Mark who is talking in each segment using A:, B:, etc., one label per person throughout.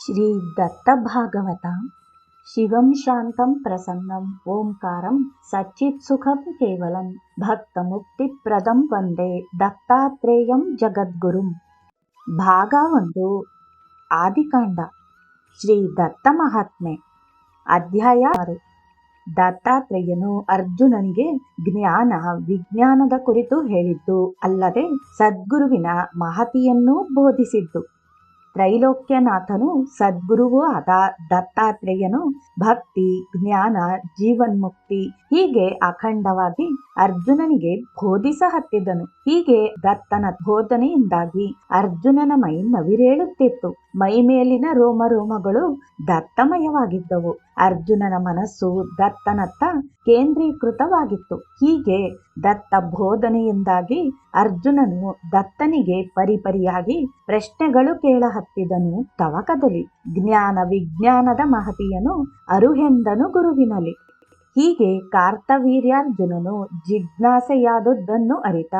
A: ಶ್ರೀ ದತ್ತಭಾಗವತ ಶಿವಂ ಶಾಂತಂ ಪ್ರಸನ್ನಂ, ಓಂಕಾರಂ, ಸಚ್ಚಿತ್ ಸುಖಂ ಕೇವಲಂ ಭಕ್ತ ಮುಕ್ತಿಪ್ರದಂ ವಂದೇ ದತ್ತಾತ್ರೇಯಂ ಜಗದ್ಗುರುಂ. ಭಾಗ ಒಂದು, ಆದಿಕಾಂಡ ಶ್ರೀ ದತ್ತ ಮಹಾತ್ಮೆ ಅಧ್ಯಾಯ ಆರು, ದತ್ತಾತ್ರೇಯನು ಅರ್ಜುನನಿಗೆ ಜ್ಞಾನ, ವಿಜ್ಞಾನದ ಕುರಿತು ಹೇಳಿದ್ದು ಅಲ್ಲದೆ ಸದ್ಗುರುವಿನ ಮಹತಿಯನ್ನೂ ಬೋಧಿಸಿದ್ದು. ತ್ರೈಲೋಕ್ಯನಾಥನು ಸದ್ಗುರುವೂ ಆದ ದತ್ತಾತ್ರೇಯನು ಭಕ್ತಿ, ಜ್ಞಾನ, ಜೀವನ್ಮುಕ್ತಿ, ಹೀಗೆ ಅಖಂಡವಾಗಿ ಅರ್ಜುನನಿಗೆ ಬೋಧಿಸ ಹತ್ತಿದನು ಹೀಗೆ ದತ್ತನ ಬೋಧನೆಯಿಂದಾಗಿ ಅರ್ಜುನನ ಮೈ ನವಿರೇಳುತ್ತಿತ್ತು. ಮೈ ಮೇಲಿನ ರೋಮ ರೋಮಗಳು ದತ್ತಮಯವಾಗಿದ್ದವು. ಅರ್ಜುನನ ಮನಸ್ಸು ದತ್ತನತ್ತ ಕೇಂದ್ರೀಕೃತವಾಗಿತ್ತು. ಹೀಗೆ ದತ್ತ ಬೋಧನೆಯಿಂದಾಗಿ ಅರ್ಜುನನು ದತ್ತನಿಗೆ ಪರಿಪರಿಯಾಗಿ ಪ್ರಶ್ನೆಗಳು ಕೇಳಹತ್ತಿದನು ತವಕದಲ್ಲಿ. ಜ್ಞಾನ ವಿಜ್ಞಾನದ ಮಹತಿಯನು ಅರುಹೆಂದನು ಗುರುವಿನಲ್ಲಿ. ಹೀಗೆ ಕಾರ್ತವೀರ್ಯಾರ್ಜುನನು ಜಿಜ್ಞಾಸೆಯಾದದ್ದನ್ನು ಅರಿತ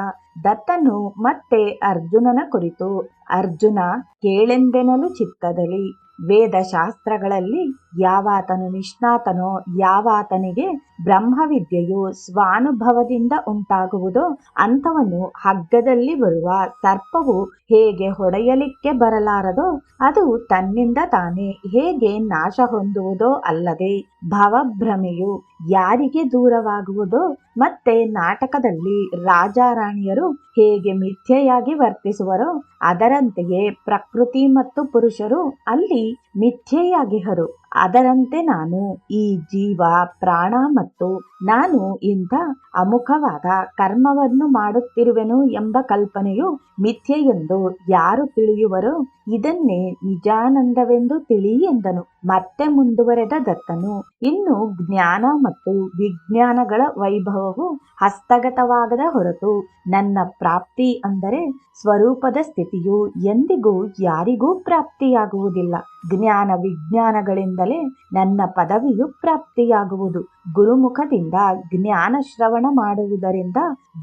A: ದತ್ತನು ಮತ್ತೆ ಅರ್ಜುನನ ಕುರಿತು ಅರ್ಜುನ ಕೇಳೆಂದೆನಲು ಚಿತ್ತದಲ್ಲಿ ವೇದಶಾಸ್ತ್ರಗಳಲ್ಲಿ ಯಾವಾತನು ನಿಷ್ಣಾತನೋ ಯಾವಾತನಿಗೆ ಬ್ರಹ್ಮವಿದ್ಯೆಯು ಸ್ವಾನುಭವದಿಂದ ಉಂಟಾಗುವುದೋ, ಅಂಥವನು ಹಗ್ಗದಲ್ಲಿ ಬರುವ ಸರ್ಪವು ಹೇಗೆ ಹೊಡೆಯಲಿಕ್ಕೆ ಬರಲಾರದೋ ಅದು ತನ್ನಿಂದ ತಾನೇ ಹೇಗೆ ನಾಶ ಹೊಂದುವುದೋ ಅಲ್ಲದೆ ಭವಭ್ರಮೆಯು ಯಾರಿಗೆ ದೂರವಾಗುವುದೋ ಮತ್ತೆ ನಾಟಕದಲ್ಲಿ ರಾಜಾರಾಣಿಯರು ಹೇಗೆ ಮಿಥ್ಯೆಯಾಗಿ ವರ್ತಿಸುವರೋ ಅದರಂತೆಯೇ ಪ್ರಕೃತಿ ಮತ್ತು ಪುರುಷರು ಅಲ್ಲಿ ಮಿಥ್ಯೆಯಾಗಿಹರು. ಅದರಂತೆ ನಾನು ಈ ಜೀವ, ಪ್ರಾಣ ಮತ್ತು ನಾನು ಇಂಥ ಅಮುಖವಾದ ಕರ್ಮವನ್ನು ಮಾಡುತ್ತಿರುವೆನು ಎಂಬ ಕಲ್ಪನೆಯು ಮಿಥ್ಯೆ ಎಂದು ಯಾರು ತಿಳಿಯುವರೋ ಇದನ್ನೇ ನಿಜಾನಂದವೆಂದು ತಿಳಿ ಎಂದನು. ಮತ್ತೆ ಮುಂದುವರೆದ ದತ್ತನು. ಇನ್ನು ಜ್ಞಾನ ಮತ್ತು ವಿಜ್ಞಾನಗಳ ವೈಭವವು ಹಸ್ತಗತವಾಗದ ಹೊರತು ನನ್ನ ಪ್ರಾಪ್ತಿ ಅಂದರೆ ಸ್ವರೂಪದ ಸ್ಥಿತಿಯು ಎಂದಿಗೂ ಯಾರಿಗೂ ಪ್ರಾಪ್ತಿಯಾಗುವುದಿಲ್ಲ. ಜ್ಞಾನ ವಿಜ್ಞಾನಗಳಿಂದಲೇ ನನ್ನ ಪದವಿಯು ಪ್ರಾಪ್ತಿಯಾಗುವುದು. ಗುರುಮುಖದಿಂದ ಜ್ಞಾನ ಶ್ರವಣ ಮಾಡುವುದರಿಂದ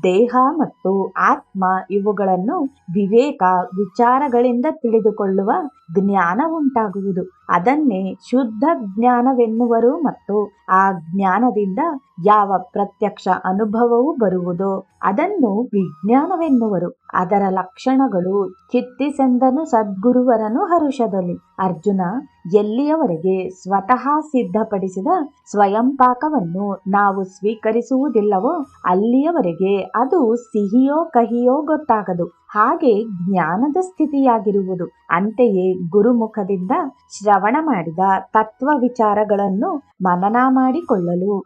A: ದೇಹ ಮತ್ತು ಆತ್ಮ ಇವುಗಳನ್ನು ವಿವೇಕ ವಿಚಾರಗಳಿಂದ ತಿಳಿದುಕೊಳ್ಳುವ ಜ್ಞಾನ ಉಂಟಾಗುವುದು. ಅದನ್ನೇ ಶುದ್ಧ ಜ್ಞಾನವೆನ್ನುವರು ಮತ್ತು ಆ ಜ್ಞಾನದಿಂದ ಯಾವ ಪ್ರತ್ಯಕ್ಷ ಅನುಭವವು ಬರುವುದೋ ಅದನ್ನು ವಿಜ್ಞಾನವೆನ್ನುವರು. ಅದರ ಲಕ್ಷಣಗಳು ಚಿತ್ತಿಸೆಂದನು ಸದ್ಗುರುವರನು ಹರುಷದಲ್ಲಿ. ಅರ್ಜುನ ಎಲ್ಲಿಯವರೆಗೆ ಸ್ವತಃ ಸಿದ್ಧಪಡಿಸಿದ ಸ್ವಯಂ ಪಾಕವನ್ನು ನಾವು ಸ್ವೀಕರಿಸುವುದಿಲ್ಲವೋ ಅಲ್ಲಿಯವರೆಗೆ ಅದು ಸಿಹಿಯೋ ಕಹಿಯೋ ಗೊತ್ತಾಗದು. ಹಾಗೆ ಜ್ಞಾನದ ಸ್ಥಿತಿಯಾಗಿರುವುದು. ಅಂತೆಯೇ ಗುರುಮುಖದಿಂದ ಶ್ರವಣ ಮಾಡಿದ ತತ್ವ ವಿಚಾರಗಳನ್ನು ಮನನ ಮಾಡಿಕೊಳ್ಳಲು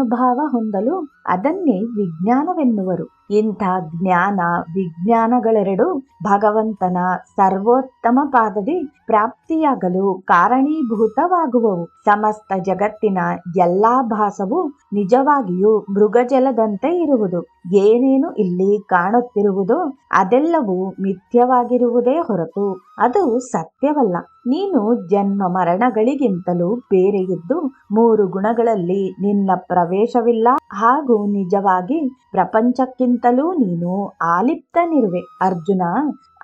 A: ಸ್ವಾನುಭಾವ ಹೊಂದಲು ಅದನ್ನೇ ವಿಜ್ಞಾನವೆನ್ನುವರು. ಇಂಥ ಜ್ಞಾನ, ವಿಜ್ಞಾನಗಳೆರಡು ಭಗವಂತನ ಸರ್ವೋತ್ತಮ ಪಾದದಿ ಪ್ರಾಪ್ತಿಯಾಗಲು ಕಾರಣೀಭೂತವಾಗುವವು. ಸಮಸ್ತ ಜಗತ್ತಿನ ಎಲ್ಲಾ ಭಾಸವು ನಿಜವಾಗಿಯೂ ಮೃಗಜಲದಂತೆ ಇರುವುದು. ಏನೇನು ಇಲ್ಲಿ ಕಾಣುತ್ತಿರುವುದೋ ಅದೆಲ್ಲವೂ ಮಿಥ್ಯವಾಗಿರುವುದೇ ಹೊರತು ಅದು ಸತ್ಯವಲ್ಲ. ನೀನು ಜನ್ಮ ಮರಣಗಳಿಗಿಂತಲೂ ಬೇರೆಯಿದ್ದು ಮೂರು ಗುಣಗಳಲ್ಲಿ ನಿನ್ನ ಪ್ರವೇಶವಿಲ್ಲ. ಹಾಗೂ ನಿಜವಾಗಿ ಪ್ರಪಂಚಕ್ಕಿಂತಲೂ ನೀನು ಆಲಿಪ್ತನಿರುವೆ ಅರ್ಜುನ,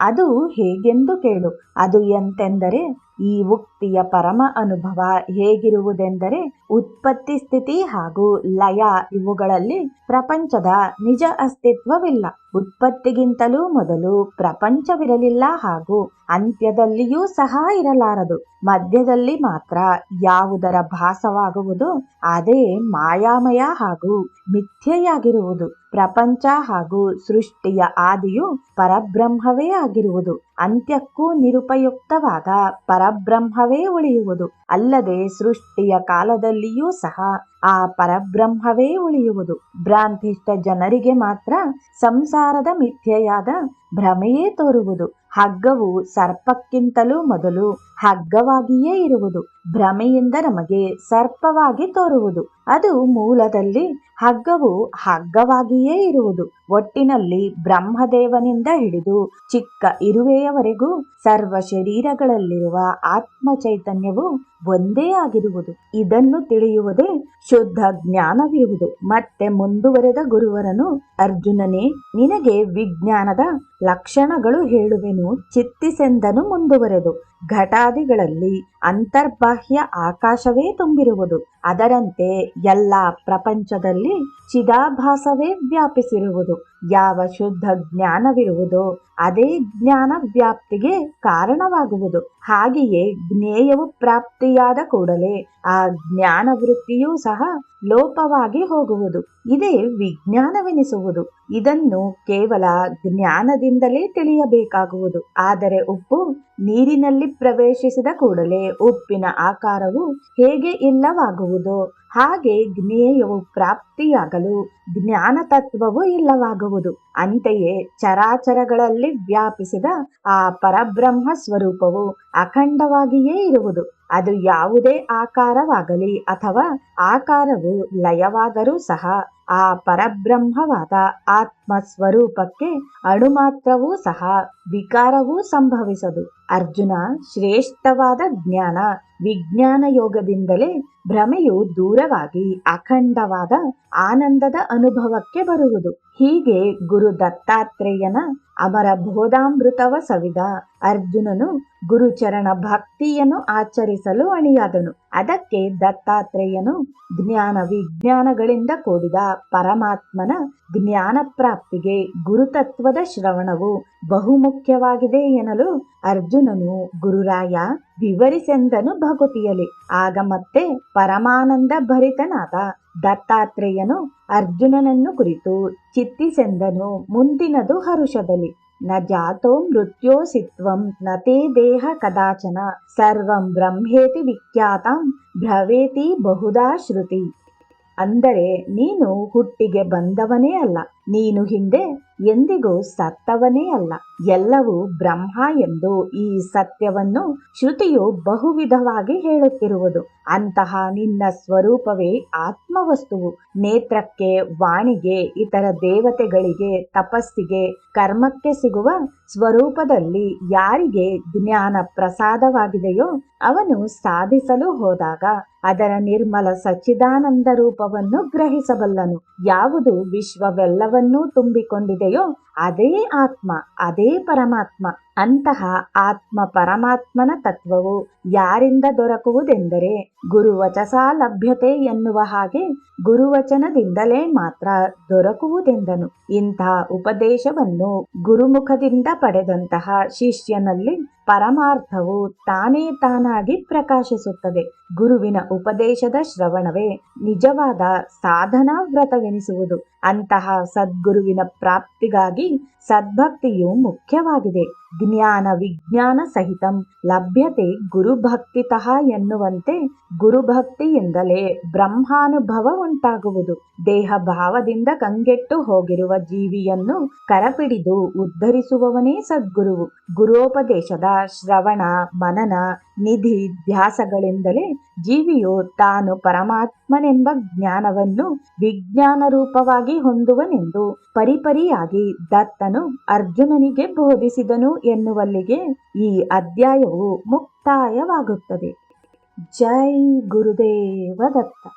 A: ಅದು ಹೇಗೆಂದು ಕೇಳು. ಅದು ಎಂತೆಂದರೆ, ಈ ಉಕ್ತಿಯ ಪರಮ ಅನುಭವ ಹೇಗಿರುವುದೆಂದರೆ, ಉತ್ಪತ್ತಿ ಸ್ಥಿತಿ ಹಾಗೂ ಲಯ ಇವುಗಳಲ್ಲಿ ಪ್ರಪಂಚದ ನಿಜ ಅಸ್ತಿತ್ವವಿಲ್ಲ. ಉತ್ಪತ್ತಿಗಿಂತಲೂ ಮೊದಲು ಪ್ರಪಂಚವಿರಲಿಲ್ಲ ಹಾಗೂ ಅಂತ್ಯದಲ್ಲಿಯೂ ಸಹ ಇರಲಾರದು. ಮಧ್ಯದಲ್ಲಿ ಮಾತ್ರ ಯಾವುದರ ಭಾಸವಾಗುವುದು, ಅದೇ ಮಾಯಾಮಯ ಹಾಗೂ ಮಿಥ್ಯೆಯಾಗಿರುವುದು. ಪ್ರಪಂಚ ಹಾಗೂ ಸೃಷ್ಟಿಯ ಆದಿಯು ಪರಬ್ರಹ್ಮವೇ ಆಗಿರುವುದು. ಅಂತ್ಯಕ್ಕೂ ನಿರುಪಯುಕ್ತವಾದ ಪರಬ್ರಹ್ಮವೇ ಉಳಿಯುವುದು. ಅಲ್ಲದೆ ಸೃಷ್ಟಿಯ ಕಾಲದಲ್ಲಿಯೂ ಸಹ ಆ ಪರಬ್ರಹ್ಮವೇ ಉಳಿಯುವುದು. ಭ್ರಾಂತಿಷ್ಟ ಜನರಿಗೆ ಮಾತ್ರ ಸಂಸಾರದ ಮಿಥ್ಯೆಯಾದ ಭ್ರಮೆಯೇ ತೋರುವುದು. ಹಗ್ಗವು ಸರ್ಪಕ್ಕಿಂತಲೂ ಮೊದಲು ಹಗ್ಗವಾಗಿಯೇ ಇರುವುದು. ಭ್ರಮೆಯಿಂದ ನಮಗೆ ಸರ್ಪವಾಗಿ ತೋರುವುದು. ಅದು ಮೂಲದಲ್ಲಿ ಹಗ್ಗವು ಹಗ್ಗವಾಗಿಯೇ ಇರುವುದು. ಒಟ್ಟಿನಲ್ಲಿ ಬ್ರಹ್ಮದೇವನಿಂದ ಹಿಡಿದು ಚಿಕ್ಕ ಇರುವೆಯವರೆಗೂ ಸರ್ವ ಶರೀರಗಳಲ್ಲಿರುವ ಆತ್ಮ ಚೈತನ್ಯವು ಒಂದೇ ಆಗಿರುವುದು. ಇದನ್ನು ತಿಳಿಯುವುದೇ ಶುದ್ಧ ಜ್ಞಾನವಿರುವುದು. ಮತ್ತೆ ಮುಂದುವರೆದ ಗುರುವರನು ಅರ್ಜುನನೇ, ನಿನಗೆ ವಿಜ್ಞಾನದ ಲಕ್ಷಣಗಳು ಹೇಳುವೆನು, ಚಿತ್ತಿಸೆಂದನು ಮುಂದುವರೆದು. ಘಟಾದಿಗಳಲ್ಲಿ ಅಂತರ್ಬಾಹ್ಯ ಆಕಾಶವೇ ತುಂಬಿರುವುದು. ಅದರಂತೆ ಎಲ್ಲ ಪ್ರಪಂಚದಲ್ಲಿ ಚಿದಾಭಾಸವೇ ವ್ಯಾಪಿಸಿರುವುದು. ಯಾವ ಶುದ್ಧ ಜ್ಞಾನವಿರುವುದೋ ಅದೇ ಜ್ಞಾನ ವ್ಯಾಪ್ತಿಗೆ ಕಾರಣವಾಗುವುದು. ಹಾಗೆಯೇ ಜ್ಞೇಯವು ಪ್ರಾಪ್ತಿಯಾದ ಕೂಡಲೇ ಆ ಜ್ಞಾನ ವೃತ್ತಿಯೂ ಸಹ ಲೋಪವಾಗಿ ಹೋಗುವುದು. ಇದೇ ವಿಜ್ಞಾನವೆನಿಸುವುದು. ಇದನ್ನು ಕೇವಲ ಜ್ಞಾನದಿಂದಲೇ ತಿಳಿಯಬೇಕಾಗುವುದು. ಆದರೆ ಉಪ್ಪು ನೀರಿನಲ್ಲಿ ಪ್ರವೇಶಿಸಿದ ಕೂಡಲೇ ಉಪ್ಪಿನ ಆಕಾರವು ಹೇಗೆ ಇಲ್ಲವಾಗುವುದೋ ಹಾಗೆ ಜ್ಞೇಯವು ಪ್ರಾಪ್ತಿಯಾಗಲು ಜ್ಞಾನ ತತ್ವವು ಇಲ್ಲವಾಗುವುದು. ಅಂತೆಯೇ ಚರಾಚರಗಳಲ್ಲಿ ವ್ಯಾಪಿಸಿದ ಆ ಪರಬ್ರಹ್ಮ ಸ್ವರೂಪವು ಅಖಂಡವಾಗಿಯೇ ಇರುವುದು. ಅದು ಯಾವುದೇ ಆಕಾರವಾಗಲಿ ಅಥವಾ ಆಕಾರವು ಲಯವಾದರೂ ಸಹ ಆ ಪರಬ್ರಹ್ಮವಾದ ಆತ್ಮ ಸ್ವರೂಪಕ್ಕೆ ಅಣುಮಾತ್ರವೂ ಸಹ ವಿಕಾರವೂ ಸಂಭವಿಸದು. ಅರ್ಜುನ ಶ್ರೇಷ್ಠವಾದ ಜ್ಞಾನ ವಿಜ್ಞಾನ ಯೋಗದಿಂದಲೇ ಭ್ರಮೆಯು ದೂರವಾಗಿ ಅಖಂಡವಾದ ಆನಂದದ ಅನುಭವಕ್ಕೆ ಬರುವುದು. ಹೀಗೆ ಗುರು ದತ್ತಾತ್ರೇಯನ ಅಮರ ಬೋಧಾಮೃತವ ಸವಿದ. ಅರ್ಜುನನು ಗುರುಚರಣ ಭಕ್ತಿಯನ್ನು ಆಚರಿಸಲು ಅಣಿಯಾದನು. ಅದಕ್ಕೆ ದತ್ತಾತ್ರೇಯನು ಜ್ಞಾನ ವಿಜ್ಞಾನಗಳಿಂದ ಕೂಡಿದ ಪರಮಾತ್ಮನ ಜ್ಞಾನ ಪ್ರಾಪ್ತಿಗೆ ಗುರುತತ್ವದ ಶ್ರವಣವು ಬಹುಮುಖ್ಯವಾಗಿದೆ ಎನ್ನಲು ಅರ್ಜುನನು ಗುರುರಾಯ ವಿವರಿಸೆಂದನು ಭಗುತಿಯಲಿ ಆಗ ಮತ್ತೆ ಪರಮಾನಂದ ಭರಿತನಾದ ದತ್ತಾತ್ರೇಯನು ಅರ್ಜುನನನ್ನು ಕುರಿತು ಚಿತ್ತಿಸೆಂದನು. ಮುಂದಿನದು ಹರುಷದಲ್ಲಿ. ನ ಜಾತೋ ಮೃತ್ಯೋಸಿತ್ವಂ ನ ತೇ ದೇಹ ಕದಾಚನ, ಸರ್ವಂ ಬ್ರಹ್ಮೇತಿ ವಿಖ್ಯಾತಂ ಭ್ರವೇತಿ ಬಹುದಾ ಶ್ರುತಿ. ಅಂದರೆ ನೀನು ಹುಟ್ಟಿಗೆ ಬಂದವನೇ ಅಲ್ಲ. ನೀನು ಹಿಂದೆ ಎಂದಿಗೂ ಸತ್ತವನೇ ಅಲ್ಲ. ಎಲ್ಲವೂ ಬ್ರಹ್ಮ ಎಂದು ಈ ಸತ್ಯವನ್ನು ಶ್ರುತಿಯು ಬಹುವಿಧವಾಗಿ ಹೇಳುತ್ತಿರುವುದು. ಅಂತಹ ನಿನ್ನ ಸ್ವರೂಪವೇ ಆತ್ಮವಸ್ತುವು. ನೇತ್ರಕ್ಕೆ ವಾಣಿಗೆ, ಇತರ ದೇವತೆಗಳಿಗೆ, ತಪಸ್ಸಿಗೆ, ಕರ್ಮಕ್ಕೆ ಸಿಗುವ ಸ್ವರೂಪದಲ್ಲಿ ಯಾರಿಗೆ ಜ್ಞಾನ ಪ್ರಸಾದವಾಗಿದೆಯೋ ಅವನು ಸಾಧಿಸಲು ಹೋದಾಗ ಅದರ ನಿರ್ಮಲ ಸಚ್ಚಿದಾನಂದ ರೂಪವನ್ನು ಗ್ರಹಿಸಬಲ್ಲನು. ಯಾವುದು ವಿಶ್ವವೆಲ್ಲವನ್ನೂ ہیلو ಅದೇ ಆತ್ಮ, ಅದೇ ಪರಮಾತ್ಮ, ಅಂತಹ ಆತ್ಮ ಪರಮಾತ್ಮನ ತತ್ವವು ಯಾರಿಂದ ದೊರಕುವುದೆಂದರೆ ಗುರುವಚಸ ಲಭ್ಯತೆ ಎನ್ನುವ ಹಾಗೆ ಗುರುವಚನದಿಂದಲೇ ಮಾತ್ರ ದೊರಕುವುದೆಂದನು. ಇಂಥ ಉಪದೇಶವನ್ನು ಗುರುಮುಖದಿಂದ ಪಡೆದಂತಹ ಶಿಷ್ಯನಲ್ಲಿ ಪರಮಾರ್ಥವು ತಾನೇ ತಾನಾಗಿ ಪ್ರಕಾಶಿಸುತ್ತದೆ. ಗುರುವಿನ ಉಪದೇಶದ ಶ್ರವಣವೇ ನಿಜವಾದ ಸಾಧನಾ ವ್ರತವೆನಿಸುವುದು ಅಂತಹ ಸದ್ಗುರುವಿನ ಪ್ರಾಪ್ತಿಗಾಗಿ mean ಸದ್ಭಕ್ತಿಯು ಮುಖ್ಯವಾಗಿದೆ. ಜ್ಞಾನ ವಿಜ್ಞಾನ ಸಹಿತಂ ಲಭ್ಯತೆ ಗುರುಭಕ್ತಿತಃ ಎನ್ನುವಂತೆ ಗುರುಭಕ್ತಿಯಿಂದಲೇ ಬ್ರಹ್ಮಾನುಭವ ಉಂಟಾಗುವುದು. ದೇಹ ಭಾವದಿಂದ ಕಂಗೆಟ್ಟು ಹೋಗಿರುವ ಜೀವಿಯನ್ನು ಕರಪಿಡಿದು ಉದ್ಧರಿಸುವವನೇ ಸದ್ಗುರುವು. ಗುರೋಪದೇಶದ ಶ್ರವಣ, ಮನನ, ನಿಧಿ, ಧ್ಯಾಸಗಳಿಂದಲೇ ಜೀವಿಯು ತಾನು ಪರಮಾತ್ಮನೆಂಬ ಜ್ಞಾನವನ್ನು ವಿಜ್ಞಾನ ರೂಪವಾಗಿ ಹೊಂದುವನೆಂದು ಪರಿಪರಿಯಾಗಿ ದತ್ತನು ಅರ್ಜುನನಿಗೆ ಬೋಧಿಸಿದನು ಎನ್ನುವಲ್ಲಿಗೆ ಈ ಅಧ್ಯಾಯವು ಮುಕ್ತಾಯವಾಗುತ್ತದೆ. ಜೈ ಗುರುದೇವ ದತ್ತ